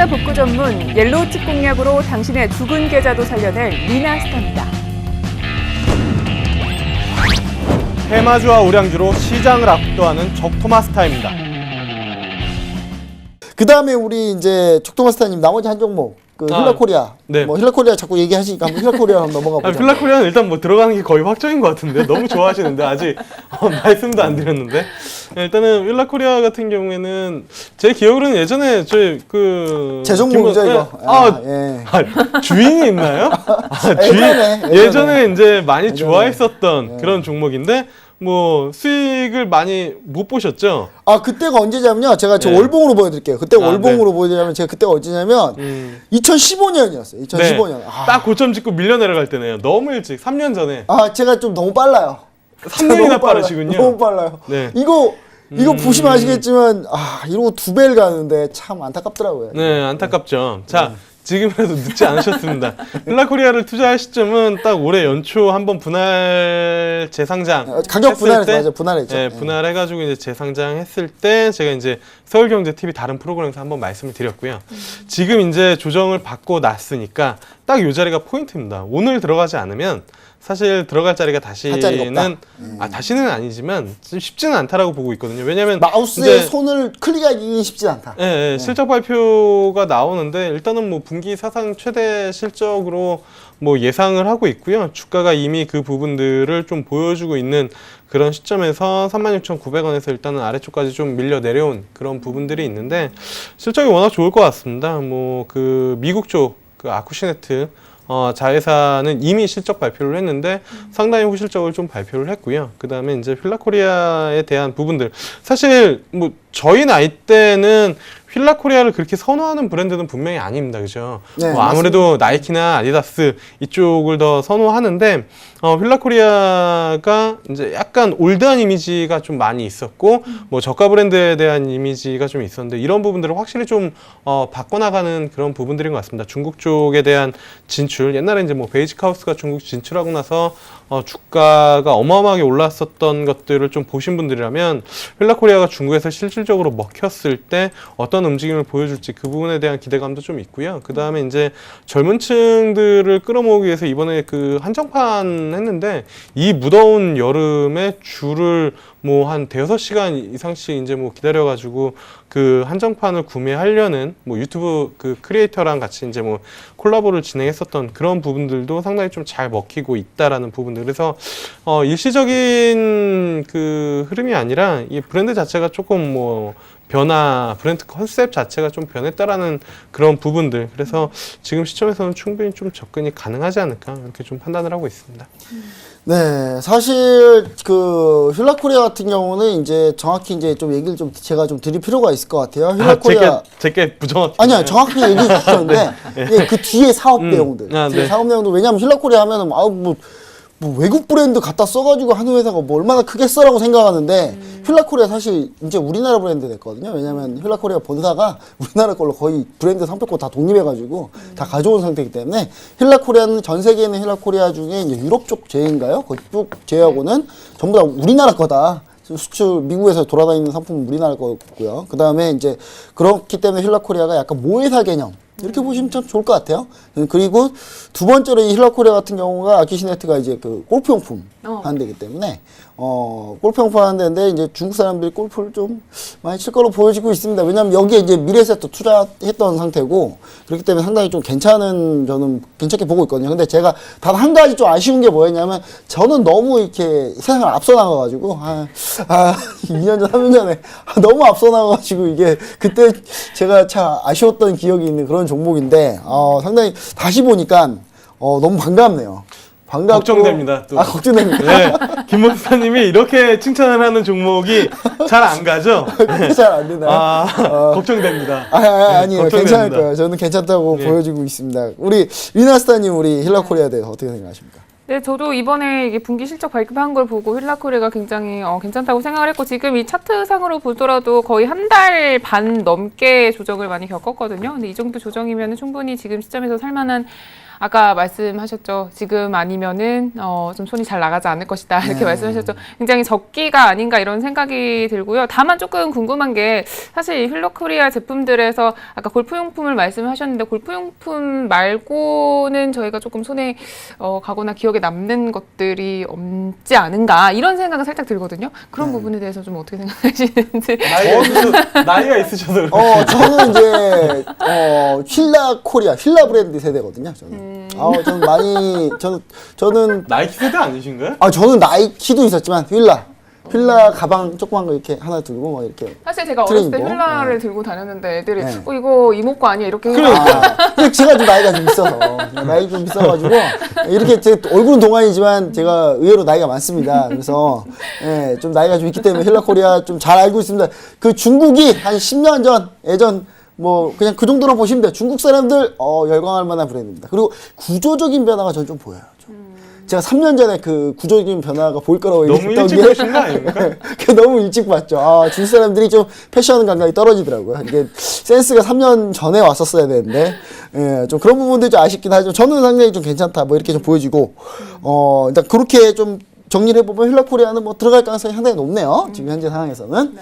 계좌 복구 전문 옐로우 칩 공략으로 당신의 죽은 계좌도 살려낼 리나스타입니다. 해마주와 우량주로 시장을 압도하는 적토마스타입니다. 그 다음에 우리 이제 촉동마스타님 나머지 한 종목 그 아, 힐라코리아 네. 뭐 힐라코리아 자꾸 얘기하시니까 한번 힐라코리아 한번 넘어가 아, 보죠. 필라코리아는 일단 뭐 들어가는 게 거의 확정인 것 같은데 너무 좋아하시는데 아직 어, 말씀도 안 드렸는데 네, 일단은 필라코리아 같은 경우에는 제 기억으로는 예전에 그제 종목이죠 김원- 이거. 네. 아, 예. 아, 주인이 있나요? 아, 주인 예전에, 예전에. 예전에 이제 많이 예전에. 좋아했었던 예. 그런 종목인데 뭐 수익을 많이 못 보셨죠? 아 그때가 언제냐면요. 제가 저 네. 월봉으로 보여드릴게요. 그때 아, 월봉으로 보여드리면 제가 그때가 언제냐면 음. 2015년이었어요. 2015년. 네. 아, 딱 고점 찍고 밀려 내려갈 때네요. 너무 일찍 3년 전에 아, 제가 좀 너무 빨라요. 3년이나 너무 빨라요. 빠르시군요. 너무 빨라요. 네. 이거 이거 음. 보시면 아시겠지만 아 이러고 두 배를 가는데 참 안타깝더라고요. 네, 안타깝죠. 자, 지금이라도 늦지 않으셨습니다. 힐라코리아를 투자할 시점은 딱 올해 연초 한번 분할 재상장 어, 가격. 때, 맞아요. 분할했죠. 네, 네. 분할해가지고 이제 재상장 했을 때 제가 이제 서울경제 TV 다른 프로그램에서 한번 말씀을 드렸고요. 지금 이제 조정을 받고 났으니까 딱요 자리가 포인트입니다. 오늘 들어가지 않으면 사실 들어갈 자리가 다시는. 아 다시는 아니지만 쉽지는 않다라고 보고 있거든요. 왜냐하면 마우스에 이제 손을 클릭하기 쉽지 않다. 예, 예, 실적 발표가 나오는데 일단은 뭐 분기 사상 최대 실적으로 뭐 예상을 하고 있고요. 주가가 이미 그 부분들을 좀 보여주고 있는 그런 시점에서 36,900원에서 일단은 아래쪽까지 좀 밀려 내려온 그런 부분들이 있는데 실적이 워낙 좋을 것 같습니다. 뭐 그 미국 쪽그 아쿠시네트 어, 자회사는 이미 실적 발표를 했는데 상당히 후실적을 좀 발표를 했고요. 그 다음에 이제 휠라코리아에 대한 부분들. 사실 뭐 저희 나이 때는 휠라 코리아를 그렇게 선호하는 브랜드는 분명히 아닙니다. 그죠? 네, 뭐 아무래도 나이키나 아디다스 이쪽을 더 선호하는데 어, 휠라 코리아가 이제 약간 올드한 이미지가 좀 많이 있었고 뭐 저가 브랜드에 대한 이미지가 좀 있었는데 이런 부분들을 확실히 좀 어, 바꿔나가는 그런 부분들인 것 같습니다. 중국 쪽에 대한 진출 옛날에 이제 뭐 베이직 하우스가 중국 진출하고 나서 어, 주가가 어마어마하게 올랐었던 것들을 좀 보신 분들이라면 휠라 코리아가 중국에서 실질적으로 먹혔을 때 어떤 움직임을 보여줄지 그 부분에 대한 기대감도 좀 있고요. 그 다음에 이제 젊은 층들을 끌어모으기 위해서 이번에 그 한정판 했는데 이 무더운 여름에 줄을 뭐 한 대여섯 시간 이상씩 이제 뭐 기다려가지고 그 한정판을 구매하려는 뭐 유튜브 그 크리에이터랑 같이 이제 뭐 콜라보를 진행했었던 그런 부분들도 상당히 좀 잘 먹히고 있다라는 부분들. 그래서 어 일시적인 그 흐름이 아니라 이 브랜드 자체가 조금 뭐 변화, 브랜드 컨셉 자체가 좀 변했다라는 그런 부분들. 그래서 지금 시점에서는 충분히 좀 접근이 가능하지 않을까 이렇게 좀 판단을 하고 있습니다. 네, 사실 그 힐라 코리아 같은 경우는 이제 정확히 이제 좀 얘기를 좀 제가 좀 드릴 필요가 있을 것 같아요. 아, 힐라코리아 제게 제게 부정확. 아니야 정확히 얘기해 주셨는데 예, 그 뒤에 사업 음. 내용들, 아, 뒤에 네. 사업 내용들 왜냐하면 힐라 코리아 하면은 아우 뭐, 뭐 외국 브랜드 갖다 써가지고 하는 회사가 뭐 얼마나 크겠어라고 생각하는데 힐라코리아 사실 이제 우리나라 브랜드 됐거든요. 왜냐하면 힐라코리아 본사가 우리나라 걸로 거의 브랜드 상표권 다 독립해가지고 다 가져온 상태이기 때문에 힐라코리아는 전 세계에 있는 힐라코리아 중에 이제 유럽 쪽 제인가요? 그쪽 제하고는 전부 다 우리나라 거다. 수출 미국에서 돌아다니는 상품은 우리나라 거고요. 그 다음에 이제 그렇기 때문에 힐라코리아가 약간 모회사 개념 이렇게 보시면 참 좋을 것 같아요. 그리고 두 번째로 이 힐라코리아 같은 경우가 아키시네트가 이제 그 골프용품 어. 하는 데기 때문에 어 골프용품 하는 데인데 이제 중국 사람들이 골프를 좀 많이 칠 거로 보여지고 있습니다. 왜냐하면 여기에 이제 미래세트 투자했던 상태고 그렇기 때문에 상당히 좀 괜찮은 저는 괜찮게 보고 있거든요. 근데 제가 단 한 가지 좀 아쉬운 게 뭐였냐면 저는 너무 이렇게 세상을 앞서 나가가지고 아, 아 2년 전, 3년 전에 아, 너무 앞서 나가가지고 이게 그때 제가 참 아쉬웠던 기억이 있는 그런 종목인데 어, 상당히 다시 보니까 어, 너무 반갑네요. 반갑고 걱정됩니다, 또. 아 걱정됩니다. 네, 김 목사님이 이렇게 칭찬을 하는 종목이 잘 안 가죠? 잘 안 되나요? 아, 걱정됩니다. 아, 아, 아니에요. 걱정됩니다. 괜찮을 거예요. 저는 괜찮다고 네. 보여주고 있습니다. 우리 위나스타님, 우리 힐라코리아에 대해서 어떻게 생각하십니까? 네, 저도 이번에 이게 분기 실적 발표한 걸 보고 힐라코리가 굉장히 어, 괜찮다고 생각을 했고 지금 이 차트상으로 보더라도 거의 한 달 반 넘게 조정을 많이 겪었거든요. 근데 이 정도 조정이면 충분히 지금 시점에서 살만한 아까 말씀하셨죠. 지금 아니면은 어, 좀 손이 잘 나가지 않을 것이다 이렇게 네. 말씀하셨죠. 굉장히 적기가 아닌가 이런 생각이 들고요. 다만 조금 궁금한 게 사실 이 힐러코리아 제품들에서 아까 골프용품을 말씀하셨는데 골프용품 말고는 저희가 조금 손에 어, 가거나 기억에 남는 것들이 없지 않은가 이런 생각은 살짝 들거든요. 그런 네. 부분에 대해서 좀 어떻게 생각하시는지. 나이가, 있으셔, 나이가 있으셔서 그래요. 어, 저는 이제 어, 힐라 코리아, 힐라 브랜드 세대거든요. 저는. 아, 저는 많이 저는 저는 나이키 세대 아니신가요? 아 저는 나이키도 있었지만 휠라 휠라 가방 조그만 거 이렇게 하나 들고 막 이렇게 사실 제가 어렸을 때 트레이닝복? 휠라를 들고 다녔는데 애들이 네. 어 이거 이모 거 아니야 이렇게 아, 근데 제가 좀 나이가 좀 있어서 나이 좀 있어가지고 이렇게 제 얼굴은 동안이지만 제가 의외로 나이가 많습니다. 그래서 예, 좀 나이가 좀 있기 때문에 힐라 코리아 좀 잘 알고 있습니다. 그 중국이 한 10년 전 예전 뭐 그냥 그 정도로 보시면 돼요. 중국 사람들 어, 열광할 만한 브랜드입니다. 그리고 구조적인 변화가 저는 좀 보여요. 좀. 제가 3년 전에 그 구조적인 변화가 보일 거라고 너무 얘기했던 일찍 게 보신 거 아닙니까? 그 너무 일찍 봤죠. 아, 중 사람들이 좀 패션 감각이 떨어지더라고요. 이게 센스가 3년 전에 왔었어야 되는데, 예, 좀 그런 부분들이 좀 아쉽긴 하죠. 저는 상당히 좀 괜찮다. 뭐 이렇게 좀 보여지고, 어, 일단 그렇게 좀 정리를 해보면 힐라 코리아는 뭐 들어갈 가능성이 상당히 높네요. 지금 현재 상황에서는.